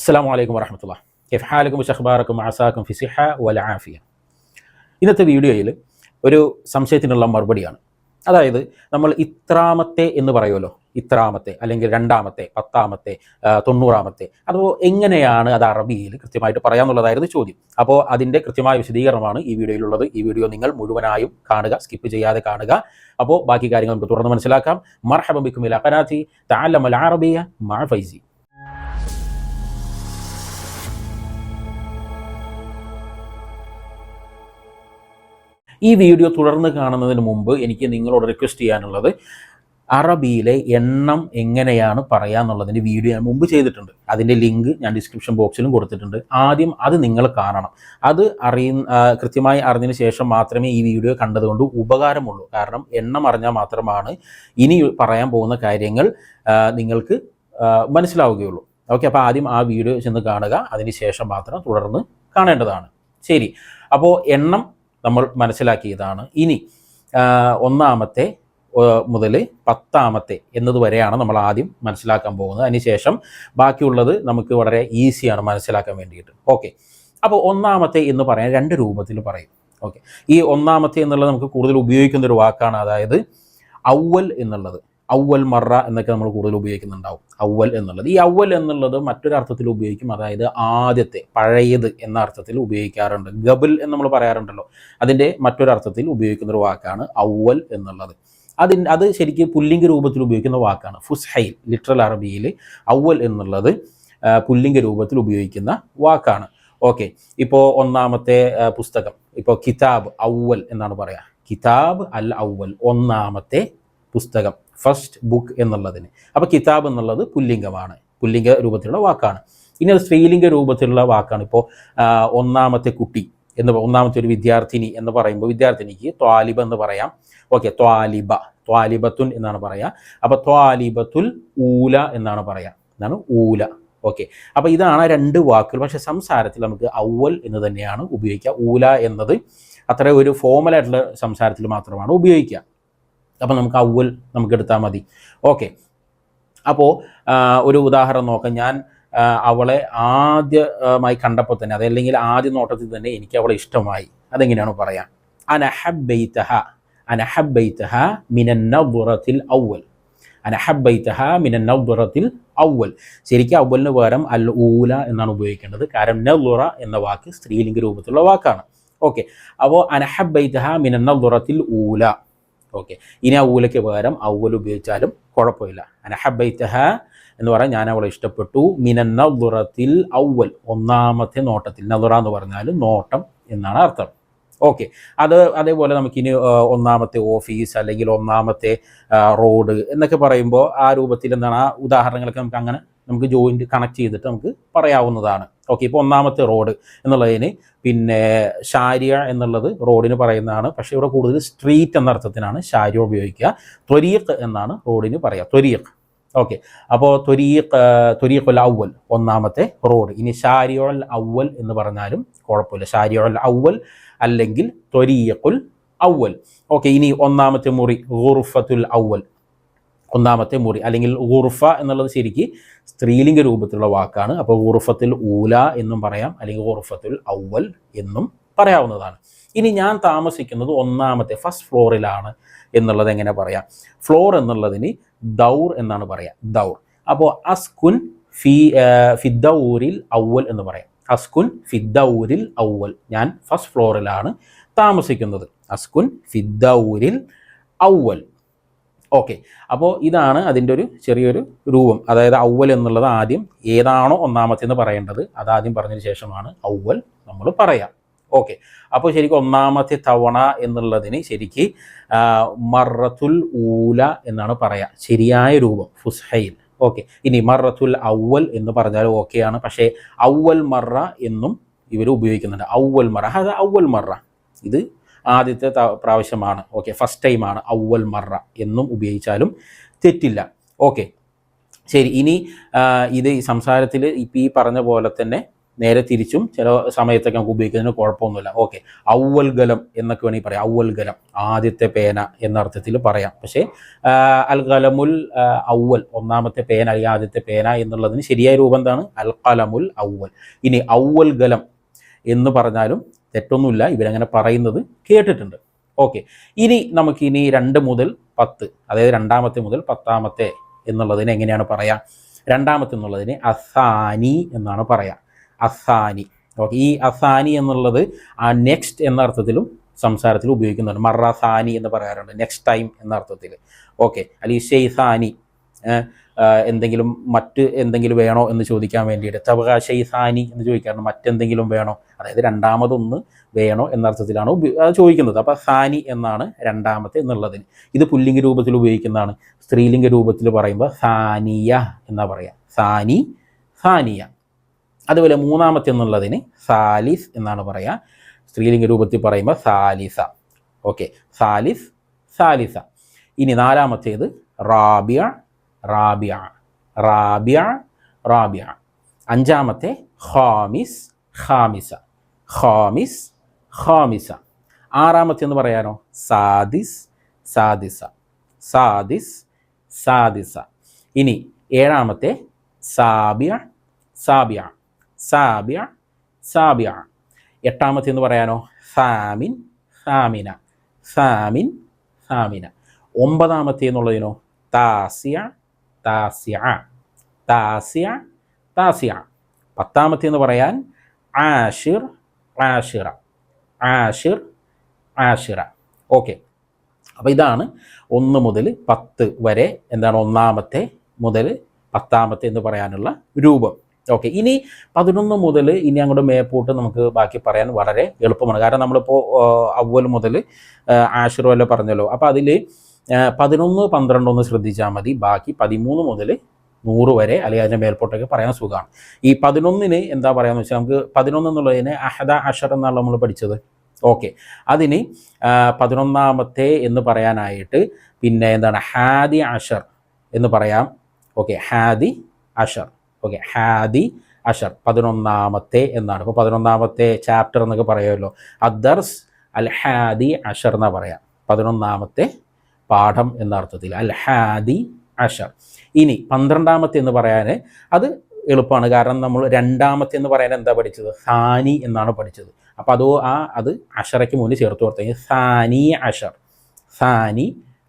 അസ്സാം വലൈക്കും വരഹമത്തുള്ള കെഫ് ഹാലക്കും ഷഹ്ബാറക്കും ആസാക്കും ഫിസിഹ വല ആഫിയ. ഇന്നത്തെ വീഡിയോയിൽ ഒരു സംശയത്തിനുള്ള മറുപടിയാണ്. അതായത് നമ്മൾ ഇത്രാമത്തെ എന്ന് പറയുമല്ലോ. ഇത്രാമത്തെ അല്ലെങ്കിൽ രണ്ടാമത്തെ പത്താമത്തെ തൊണ്ണൂറാമത്തെ. അപ്പോൾ എങ്ങനെയാണ് അത് അറബിയിൽ കൃത്യമായിട്ട് പറയാമെന്നുള്ളതായിരുന്നു ചോദ്യം. അപ്പോൾ അതിന്റെ കൃത്യമായ വിശദീകരണമാണ് ഈ വീഡിയോയിലുള്ളത്. ഈ വീഡിയോ നിങ്ങൾ മുഴുവനായും കാണുക സ്കിപ്പ് ചെയ്യാതെ കാണുക. അപ്പോൾ ബാക്കി കാര്യങ്ങൾ നമുക്ക് തുറന്ന് മനസ്സിലാക്കാം. മർഹബം ബിക്കുമിൽ അഖനാത്തി താലമൽ അറബിയ മഴ ഫൈസി. ഈ വീഡിയോ തുടർന്ന് കാണുന്നതിന് മുമ്പ് എനിക്ക് നിങ്ങളോട് റിക്വസ്റ്റ് ചെയ്യാനുള്ളത് അറബിയിലെ എണ്ണം എങ്ങനെയാണ് പറയാന്നുള്ളതിന്റെ വീഡിയോ ഞാൻ മുമ്പ് ചെയ്തിട്ടുണ്ട്. അതിന്റെ ലിങ്ക് ഞാൻ ഡിസ്ക്രിപ്ഷൻ ബോക്സിലും കൊടുത്തിട്ടുണ്ട്. ആദ്യം അത് നിങ്ങൾ കാണണം. അത് അറിയ കൃത്യമായി അറിഞ്ഞതിന് ശേഷം മാത്രമേ ഈ വീഡിയോ കണ്ടതുകൊണ്ട് ഉപകാരമുള്ളൂ. കാരണം എണ്ണം അറിഞ്ഞാൽ മാത്രമാണ് ഇനി പറയാൻ പോകുന്ന കാര്യങ്ങൾ നിങ്ങൾക്ക് മനസ്സിലാവുകയുള്ളൂ. ഓക്കെ അപ്പോൾ ആദ്യം ആ വീഡിയോ ചെന്ന് കാണുക. അതിന് ശേഷം മാത്രം തുടർന്ന് കാണേണ്ടതാണ്. ശരി. അപ്പോൾ എണ്ണം നമ്മൾ മനസ്സിലാക്കിയതാണ്. ഇനി ഒന്നാമത്തെ മുതൽ പത്താമത്തെ എന്നതുവരെയാണ് നമ്മൾ ആദ്യം മനസ്സിലാക്കാൻ പോകുന്നത്. അതിനുശേഷം ബാക്കിയുള്ളത് നമുക്ക് വളരെ ഈസിയാണ് മനസ്സിലാക്കാൻ വേണ്ടിയിട്ട്. ഓക്കെ അപ്പോൾ ഒന്നാമത്തെ എന്ന് പറയാൻ രണ്ട് രൂപത്തിൽ പറയും. ഓക്കെ ഈ ഒന്നാമത്തെ എന്നുള്ളത് നമുക്ക് കൂടുതൽ ഉപയോഗിക്കുന്ന ഒരു വാക്കാണ്. അതായത് ഔവൽ എന്നുള്ളത്. ഔവൽ മറ എന്നൊക്കെ നമ്മൾ കൂടുതൽ ഉപയോഗിക്കുന്നുണ്ടാവും. ഔവൽ എന്നുള്ളത്. ഈ ഔവൽ എന്നുള്ളത് മറ്റൊരു അർത്ഥത്തിൽ ഉപയോഗിക്കും. അതായത് ആദ്യത്തെ പഴയത് എന്ന അർത്ഥത്തിൽ ഉപയോഗിക്കാറുണ്ട്. ഗബൽ എന്ന് നമ്മൾ പറയാറുണ്ടല്ലോ. അതിന്റെ മറ്റൊരു അർത്ഥത്തിൽ ഉപയോഗിക്കുന്ന ഒരു വാക്കാണ് ഔവൽ എന്നുള്ളത്. അതിന് അത് ശരിക്കും പുല്ലിംഗ രൂപത്തിൽ ഉപയോഗിക്കുന്ന വാക്കാണ്. ഫുസ്ഹൈൽ ലിറ്ററൽ അറബിയിൽ ഔവൽ എന്നുള്ളത് പുല്ലിംഗ രൂപത്തിൽ ഉപയോഗിക്കുന്ന വാക്കാണ്. ഓക്കെ. ഇപ്പോൾ ഒന്നാമത്തെ പുസ്തകം. ഇപ്പോൾ കിതാബ് ഔവൽ എന്നാണ് പറയുക കിതാബ് അൽ ഔവൽ ഒന്നാമത്തെ പുസ്തകം. ഫസ്റ്റ് ബുക്ക് എന്നുള്ളതിന്. അപ്പോൾ കിതാബ് എന്നുള്ളത് പുല്ലിംഗമാണ്. പുല്ലിംഗ രൂപത്തിലുള്ള വാക്കാണ്. ഇനി അത് സ്ത്രീലിംഗ രൂപത്തിലുള്ള വാക്കാണ്. ഇപ്പോൾ ഒന്നാമത്തെ കുട്ടി എന്ന് ഒന്നാമത്തെ ഒരു വിദ്യാർത്ഥിനി എന്ന് പറയുമ്പോൾ വിദ്യാർത്ഥിനിക്ക് ത്വാലിബ എന്ന് പറയാം. ഓക്കെ ത്വാലിബ. ത്വാലിബത്തുൻ എന്നാണ് പറയുക അപ്പോൾ ത്വാലിബത്തുൽ ഊല എന്നാണ് പറയുക എന്നാണ് ഊല. ഓക്കെ. അപ്പോൾ ഇതാണ് രണ്ട് വാക്കുകൾ. പക്ഷേ സംസാരത്തിൽ നമുക്ക് ഔവൽ എന്ന് തന്നെയാണ് ഉപയോഗിക്കുക. ഊല എന്നത് അത്ര ഒരു ഫോമൽ ആയിട്ടുള്ള സംസാരത്തിൽ മാത്രമാണ് ഉപയോഗിക്കുക. അപ്പോൾ നമുക്ക് അവൽ നമുക്ക് എടുത്താൽ മതി. ഓക്കെ. അപ്പോൾ ഒരു ഉദാഹരണം നോക്കാം. ഞാൻ അവളെ ആദ്യമായി കണ്ടപ്പോൾ തന്നെ അതല്ലെങ്കിൽ ആദ്യ നോട്ടത്തിൽ തന്നെ എനിക്ക് അവളെ ഇഷ്ടമായി. അതെങ്ങനെയാണ് പറയാം? അനഹബൈത്തഹ അനഹബൈത്തഹ മിനന്നബുറത്തിൽ ഔവൽ. അനഹബൈത്തഹ മിനന്നബുറത്തിൽ ഔവൽ. ശരിക്കും ഔവലിന് പകരം അൽ ഊല എന്നാണ് ഉപയോഗിക്കേണ്ടത്. കാരണം നബുറ എന്ന വാക്ക് സ്ത്രീലിംഗ രൂപത്തിലുള്ള വാക്കാണ്. ഓക്കെ. അപ്പോൾ അനഹബൈത്തഹ മിനന്നബുറത്തിൽ ഊല. ഓക്കെ ഇനി ആ പകരം ഔവൽ ഉപയോഗിച്ചാലും കുഴപ്പമില്ല. അനഹബൈത്തഹ എന്ന് പറഞ്ഞാൽ ഞാൻ അവളെ ഇഷ്ടപ്പെട്ടു. മിനന്നബുറത്തിൽ ഔവൽ ഒന്നാമത്തെ നോട്ടത്തിൽ. നദുറ എന്ന് പറഞ്ഞാൽ നോട്ടം എന്നാണ് അർത്ഥം. ഓക്കെ അത് അതേപോലെ നമുക്കിനി ആ, ഒന്നാമത്തെ ഓഫീസ് അല്ലെങ്കിൽ ഒന്നാമത്തെ റോഡ് എന്നൊക്കെ പറയുമ്പോൾ ആ രൂപത്തിൽ എന്താണ് ആ ഉദാഹരണങ്ങളൊക്കെ നമുക്ക് അങ്ങനെ നമുക്ക് ജോയിന്റ് കണക്ട് ചെയ്തിട്ട് നമുക്ക് പറയാവുന്നതാണ്. ഓക്കെ ഇപ്പോൾ ഒന്നാമത്തെ റോഡ് എന്നുള്ളതിന് പിന്നെ ഷാരിയ എന്നുള്ളത് റോഡിന് പറയുന്നതാണ്. പക്ഷേ ഇവിടെ കൂടുതൽ സ്ട്രീറ്റ് എന്ന അർത്ഥത്തിനാണ് ഷാരിയ ഉപയോഗിക്കുക. ത്വരീഖ് എന്നാണ് റോഡിന് പറയുക ത്വരീഖ്. ഓക്കെ അപ്പോൾ ത്വരീഖ് ത്വരീഖുൽ അവൽ ഒന്നാമത്തെ റോഡ് ഇനി ഷാരിയോൽ അവൽ എന്ന് പറഞ്ഞാലും കുഴപ്പമില്ല. ഷാരിയോൽ അവൽ അല്ലെങ്കിൽ ത്വരീഖുൽ അവൽ ഓക്കെ ഇനി ഒന്നാമത്തെ മുറി ഗുർഫത്തുൽ അവൽ ഒന്നാമത്തെ മുറി അല്ലെങ്കിൽ ഗുർഫ എന്നുള്ളത് ശരിക്ക് സ്ത്രീലിംഗ രൂപത്തിലുള്ള വാക്കാണ്. അപ്പോൾ ഗുർഫത്തിൽ ഊല എന്നും പറയാം അല്ലെങ്കിൽ ഊർഫത്തിൽ ഔവൽ എന്നും പറയാവുന്നതാണ്. ഇനി ഞാൻ താമസിക്കുന്നത് ഒന്നാമത്തെ ഫസ്റ്റ് ഫ്ലോറിലാണ് എന്നുള്ളത് എങ്ങനെ പറയാം? ഫ്ലോർ എന്നുള്ളതിന് ദൗർ എന്നാണ് പറയാം ദൗർ. അപ്പോൾ അസ്കുൻ ഫി ഫിദ്ദ ഊരിൽ ഔവൽ എന്ന് പറയാം. അസ്കുൻ ഫിദ്ദൗരിൽ ഔവൽ. ഞാൻ ഫസ്റ്റ് ഫ്ലോറിലാണ് താമസിക്കുന്നത്. അസ്കുൻ ഫിദ്ദൗരിൽ ഔവൽ. ഓക്കെ അപ്പോൾ ഇതാണ് അതിന്റെ ഒരു ചെറിയൊരു രൂപം. അതായത് ഔവൽ എന്നുള്ളത് ആദ്യം ഏതാണോ ഒന്നാമത്തെ എന്ന് പറയേണ്ടത്. അതാദ്യം പറഞ്ഞതിന് ശേഷമാണ് ഔവൽ നമ്മൾ പറയാം. ഓക്കെ അപ്പോൾ ശരിക്കും ഒന്നാമത്തെ തവണ എന്നുള്ളതിന് ശരിക്ക് മറത്തുൽ ഊല എന്നാണ് പറയുക ശരിയായ രൂപം ഫുസ്ഹയിൽ. ഓക്കെ ഇനി മറത്തുൽ ഔവൽ എന്ന് പറഞ്ഞാൽ ഓക്കെയാണ് പക്ഷേ ഔവൽ മറ എന്നും ഇവർ ഉപയോഗിക്കുന്നുണ്ട്. ഔവൽ മറ. അത് ഔവൽ മറ. ഇത് ആദ്യത്തെ പ്രാവശ്യമാണ്. ഓക്കെ ഫസ്റ്റ് ടൈമാണ് ഔവൽ മറ എന്നും ഉപയോഗിച്ചാലും തെറ്റില്ല. ഓക്കെ ശരി. ഇനി ഇത് സംസാരത്തിൽ ഇപ്പം ഈ പറഞ്ഞ പോലെ തന്നെ നേരെ തിരിച്ചും ചില സമയത്തൊക്കെ നമുക്ക് ഉപയോഗിക്കുന്നതിന് കുഴപ്പമൊന്നുമില്ല. ഓക്കെ ഔവൽ ഗലം എന്നൊക്കെ വേണമെങ്കിൽ പറയാം. ഔവൽ ഗലം ആദ്യത്തെ പേന എന്ന അർത്ഥത്തിൽ പറയാം. പക്ഷേ അൽ ഗലമുൽ ആ, ഔവൽ ഒന്നാമത്തെ പേന അല്ലെങ്കിൽ ആദ്യത്തെ പേന എന്നുള്ളതിന് ശരിയായ രൂപം എന്താണ്? അൽ കലമുൽ ഔവൽ. ഇനി ഔവൽ ഗലം എന്ന് പറഞ്ഞാലും തെറ്റൊന്നുമില്ല. ഇവരങ്ങനെ പറയുന്നത് കേട്ടിട്ടുണ്ട്. ഓക്കെ. ഇനി നമുക്കിനി രണ്ട് മുതൽ പത്ത് അതായത് രണ്ടാമത്തെ മുതൽ പത്താമത്തെ എന്നുള്ളതിനെ എങ്ങനെയാണ് പറയാ? രണ്ടാമത്തെ എന്നുള്ളതിനെ അസാനി എന്നാണ് പറയാ. അസാനി. ഓക്കെ. ഈ അസാനി എന്നുള്ളത് ആ നെക്സ്റ്റ് എന്ന അർത്ഥത്തിലും സംസാരത്തിൽ ഉപയോഗിക്കുന്നുണ്ട്. മറസാനി എന്ന് പറയാറുണ്ട്. നെക്സ്റ്റ് ടൈം എന്ന അർത്ഥത്തിൽ. ഓക്കെ. അല്ലെങ്കിൽ ഷെയ്സാനി എന്തെങ്കിലും മറ്റ് എന്തെങ്കിലും വേണോ എന്ന് ചോദിക്കാൻ വേണ്ടിയിട്ട്. തവക ഷെയ്സാനി എന്ന് ചോദിക്കാറുണ്ട്. മറ്റെന്തെങ്കിലും വേണോ? അതായത് രണ്ടാമതൊന്ന് വേണോ എന്നർത്ഥത്തിലാണ് ചോദിക്കുന്നത്. അപ്പോൾ സാനി എന്നാണ് രണ്ടാമത്തെ എന്നുള്ളതിന്. ഇത് പുല്ലിംഗ രൂപത്തിൽ ഉപയോഗിക്കുന്നതാണ്. സ്ത്രീലിംഗ രൂപത്തിൽ പറയുമ്പോൾ സാനിയ എന്നാ പറയുക സാനി സാനിയ. അതുപോലെ മൂന്നാമത്തെ എന്നുള്ളതിന് സാലിസ് എന്നാണ് പറയുക സ്ത്രീലിംഗ രൂപത്തിൽ പറയുമ്പോൾ സാലിസ. ഓക്കെ. സാലിസ് സാലിസ. ഇനി നാലാമത്തേത് റാബിയ റാബിയ റാബിയ റാബിയ അഞ്ചാമത്തെ ഖാമിസ് ഖാമിസ. ഖാമിസ് ഖാമിസ. ആറാമത്തെ എന്ന് പറയാനോ? സാദിസ് സാദിസ. സാദിസ് സാദിസ. ഇനി ഏഴാമത്തെ സാബിയ സാബിയ സാബിയ സാബിയ എട്ടാമത്തെ എന്ന് പറയാനോ? സാമിൻ സാമിന. സാമിൻ സാമിന. ഒമ്പതാമത്തെ എന്നുള്ളതിനോ? താസ്യ താസ്യ താസ്യ താസ്യ പത്താമത്തെ എന്ന് പറയാൻ ആഷിർ ആഷിറ. ആഷിർ ആഷിറ. ഓക്കെ. അപ്പോൾ ഇതാണ് ഒന്ന് മുതൽ പത്ത് വരെ എന്താണ് ഒന്നാമത്തെ മുതൽ പത്താമത്തെ എന്ന് പറയാനുള്ള രൂപം. ഓക്കെ. ഇനി പതിനൊന്ന് മുതൽ ഇനി അങ്ങോട്ട് മേപ്പോട്ട് നമുക്ക് ബാക്കി പറയാൻ വളരെ എളുപ്പമാണ്. കാരണം നമ്മളിപ്പോൾ അവൽ മുതൽ ആഷിർ വല്ല പറഞ്ഞല്ലോ. അപ്പോൾ അതിൽ പതിനൊന്ന് പന്ത്രണ്ട് ഒന്ന് ശ്രദ്ധിച്ചാൽ മതി. ബാക്കി പതിമൂന്ന് മുതൽ നൂറ് വരെ അല്ലെങ്കിൽ അതിന്റെ മേൽപോട്ടൊക്കെ പറയാൻ സുഖമാണ്. ഈ പതിനൊന്നിന് എന്താ പറയാന്ന് വെച്ചാൽ നമുക്ക് പതിനൊന്ന് എന്നുള്ളതിന് അഹദ അഷർ എന്നാണ് നമ്മൾ പഠിച്ചത്. ഓക്കെ. അതിന് പതിനൊന്നാമത്തെ എന്ന് പറയാനായിട്ട് പിന്നെ എന്താണ്? ഹാദി അഷർ എന്ന് പറയാം. ഓക്കെ. ഹാദി അഷർ. ഓക്കെ. ഹാദി അഷർ. പതിനൊന്നാമത്തെ എന്നാണ്. ഇപ്പോൾ പതിനൊന്നാമത്തെ ചാപ്റ്റർ എന്നൊക്കെ പറയുമല്ലോ. അദർസ് അൽ ഹാദി അഷർ എന്നാണ് പറയാം. പതിനൊന്നാമത്തെ പാഠം എന്ന അർത്ഥത്തിൽ അൽ ഹാദി അഷർ. ഇനി പന്ത്രണ്ടാമത്തെ എന്ന് പറയാൻ അത് എളുപ്പമാണ്. കാരണം നമ്മൾ രണ്ടാമത്തെ എന്ന് പറയാൻ എന്താ പഠിച്ചത്? സാനി എന്നാണ് പഠിച്ചത്. അപ്പോൾ അതോ ആ അത് അഷറയ്ക്ക് മുന്നിൽ ചേർത്ത് കൊടുത്തെങ്കിൽ സാനി അഷർ. സാനി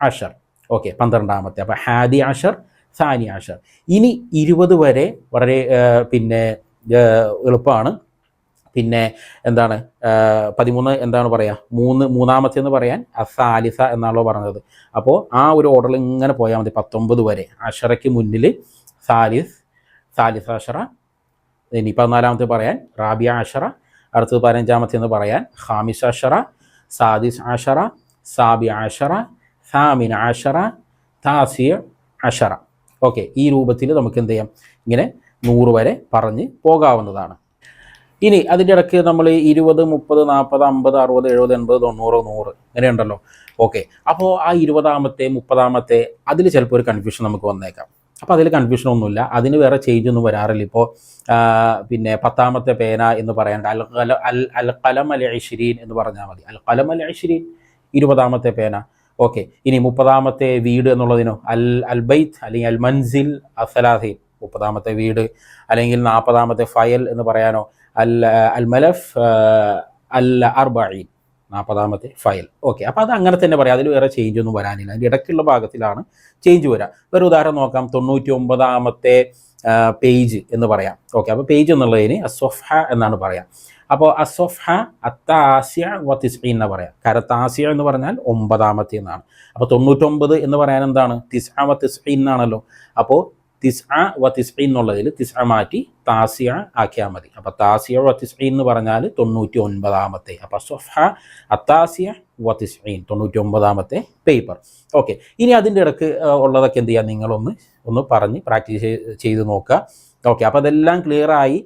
അഷർ. ഓക്കെ പന്ത്രണ്ടാമത്തെ. അപ്പോൾ ഹാദി അഷർ സാനി അഷർ. ഇനി ഇരുപത് വരെ വളരെ പിന്നെ എളുപ്പമാണ്. പിന്നെ എന്താണ് പതിമൂന്ന് എന്താണ് പറയുക മൂന്ന് മൂന്നാമത്തെ എന്ന് പറയാൻ അസാലിസ എന്നാണല്ലോ പറഞ്ഞത്. അപ്പോൾ ആ ഒരു ഓർഡറിൽ ഇങ്ങനെ പോയാൽ മതി പത്തൊമ്പത് വരെ. അഷറയ്ക്ക് മുന്നിൽ സാലിസ് സാലിസ് അഷറ ഇനി പതിനാലാമത്തെ പറയാൻ റാബിയ അഷറ അടുത്തത് പതിനഞ്ചാമത്തെ എന്ന് പറയാൻ ഹാമിസ് അഷറ സാദിസ് അഷറ സാബി അഷറ സാമിൻ അഷറ താസിയ അഷറ. ഓക്കെ ഈ രൂപത്തിൽ നമുക്ക് എന്ത് ചെയ്യാം? ഇങ്ങനെ നൂറ് വരെ പറഞ്ഞ് പോകാവുന്നതാണ്. ഇനി അതിന്റെ ഇടയ്ക്ക് നമ്മൾ ഇരുപത് മുപ്പത് നാൽപ്പത് അമ്പത് അറുപത് എഴുപത് എൺപത് തൊണ്ണൂറ് നൂറ് ഇങ്ങനെയുണ്ടല്ലോ ഓക്കെ. അപ്പോൾ ആ ഇരുപതാമത്തെ മുപ്പതാമത്തെ അതിൽ ചിലപ്പോൾ ഒരു കൺഫ്യൂഷൻ നമുക്ക് വന്നേക്കാം. അപ്പോൾ അതിൽ കൺഫ്യൂഷൻ ഒന്നുമില്ല. അതിന് വേറെ ചേഞ്ച് ഒന്നും വരാറില്ല. ഇപ്പോൾ പിന്നെ പത്താമത്തെ പേന എന്ന് പറയാനുണ്ട് അൽ കല അൽ അൽ കലം അൽ ഐഷിരീൻ എന്ന് പറഞ്ഞാൽ മതി. അൽ കലം അൽ ഐഷിരീൻ ഇരുപതാമത്തെ പേന. ഓക്കെ. ഇനി മുപ്പതാമത്തെ വീട് എന്നുള്ളതിനോ? അൽ അൽ ബൈത്ത് അല്ലെങ്കിൽ അൽ മൻസിൽ അസലാഹീൻ മുപ്പതാമത്തെ വീട് അല്ലെങ്കിൽ നാൽപ്പതാമത്തെ ഫയൽ എന്ന് പറയാനോ? അൽ അൽ മലഫ് അൽ അർബീൻ നാൽപ്പതാമത്തെ ഫയൽ. ഓക്കെ അപ്പോൾ അത് അങ്ങനെ തന്നെ പറയാം. അതിൽ വേറെ ചേഞ്ച് ഒന്നും വരാനില്ല. അതിന്റെ ഇടയ്ക്കുള്ള ഭാഗത്തിലാണ് ചേഞ്ച് വരിക ഒരു ഉദാഹരണം നോക്കാം. തൊണ്ണൂറ്റി ഒമ്പതാമത്തെ പേജ് എന്ന് പറയാം. ഓക്കെ അപ്പോൾ പേജ് എന്നുള്ളതിന് അസ്വഫ എന്നാണ് പറയാം. അപ്പോൾ അസ്വഫ അത്താസ്യ വ തിസ്ഇ എന്ന് പറയാം. കാരണം താസ്യ എന്ന് പറഞ്ഞാൽ ഒമ്പതാമത്തെ എന്നാണ്. അപ്പോൾ തൊണ്ണൂറ്റൊമ്പത് എന്ന് പറയാൻ എന്താണ്? തിസ്അ വ തിസ്ഇ എന്നാണല്ലോ. അപ്പോൾ തിസ്അ വ തിസ്ഇ എന്നുള്ളതിൽ തിസ്അ മാറ്റി താസിയ ആക്കിയാൽ മതി. അപ്പോൾ താസിയ വ തിസ്ഇ എന്ന് പറഞ്ഞാൽ തൊണ്ണൂറ്റി ഒൻപതാമത്തെ അപ്പോൾ സൊഫ അത്താസിയ വ തിസ്ഇൻ തൊണ്ണൂറ്റി ഒമ്പതാമത്തെ പേപ്പർ. ഓക്കെ. ഇനി അതിന്റെ ഇടയ്ക്ക് ഉള്ളതൊക്കെ എന്ത് ചെയ്യാം? നിങ്ങളൊന്ന് ഒന്ന് പറഞ്ഞ് പ്രാക്ടീസ് ചെയ്ത് നോക്കുക. ഓക്കെ അപ്പോൾ അതെല്ലാം ക്ലിയറായി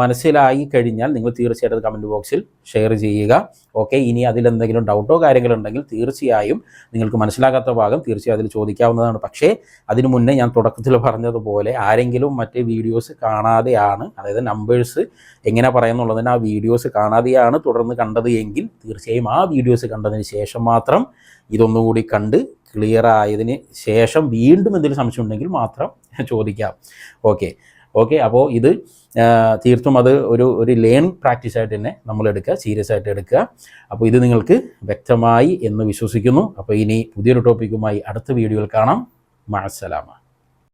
മനസ്സിലായി കഴിഞ്ഞാൽ നിങ്ങൾ തീർച്ചയായിട്ടും കമന്റ് ബോക്സിൽ ഷെയർ ചെയ്യുക. ഓക്കെ ഇനി അതിലെന്തെങ്കിലും ഡൗട്ടോ കാര്യങ്ങളോ ഉണ്ടെങ്കിൽ തീർച്ചയായും നിങ്ങൾക്ക് മനസ്സിലാകാത്ത ഭാഗം തീർച്ചയായും അതിൽ ചോദിക്കാവുന്നതാണ്. പക്ഷേ അതിനു മുന്നേ ഞാൻ തുടക്കത്തിൽ പറഞ്ഞതുപോലെ ആരെങ്കിലും മറ്റ് വീഡിയോസ് കാണാതെയാണ് അതായത് നമ്പേഴ്സ് എങ്ങനെ പറയുന്നുള്ളതിന് ആ വീഡിയോസ് കാണാതെയാണ് തുടർന്ന് കണ്ടത് എങ്കിൽ തീർച്ചയായും ആ വീഡിയോസ് കണ്ടതിന് ശേഷം മാത്രം ഇതൊന്നും കൂടി കണ്ട് ക്ലിയർ ആയതിന് ശേഷം വീണ്ടും എന്തെങ്കിലും സംശയം ഉണ്ടെങ്കിൽ മാത്രം ചോദിക്കാം. ഓക്കെ ഓക്കെ അപ്പോൾ ഇത് തീർത്തും അത് ഒരു ഒരു ലേൺ പ്രാക്ടീസ് ആയിട്ട് തന്നെ നമ്മൾ എടുക്കുക സീരിയസ് ആയിട്ട് എടുക്കുക. അപ്പോൾ ഇത് നിങ്ങൾക്ക് വ്യക്തമായി എന്ന് വിശ്വസിക്കുന്നു. അപ്പോൾ ഇനി പുതിയൊരു ടോപ്പിക്കുമായി അടുത്ത വീഡിയോയിൽ കാണാം. മഴസലാമ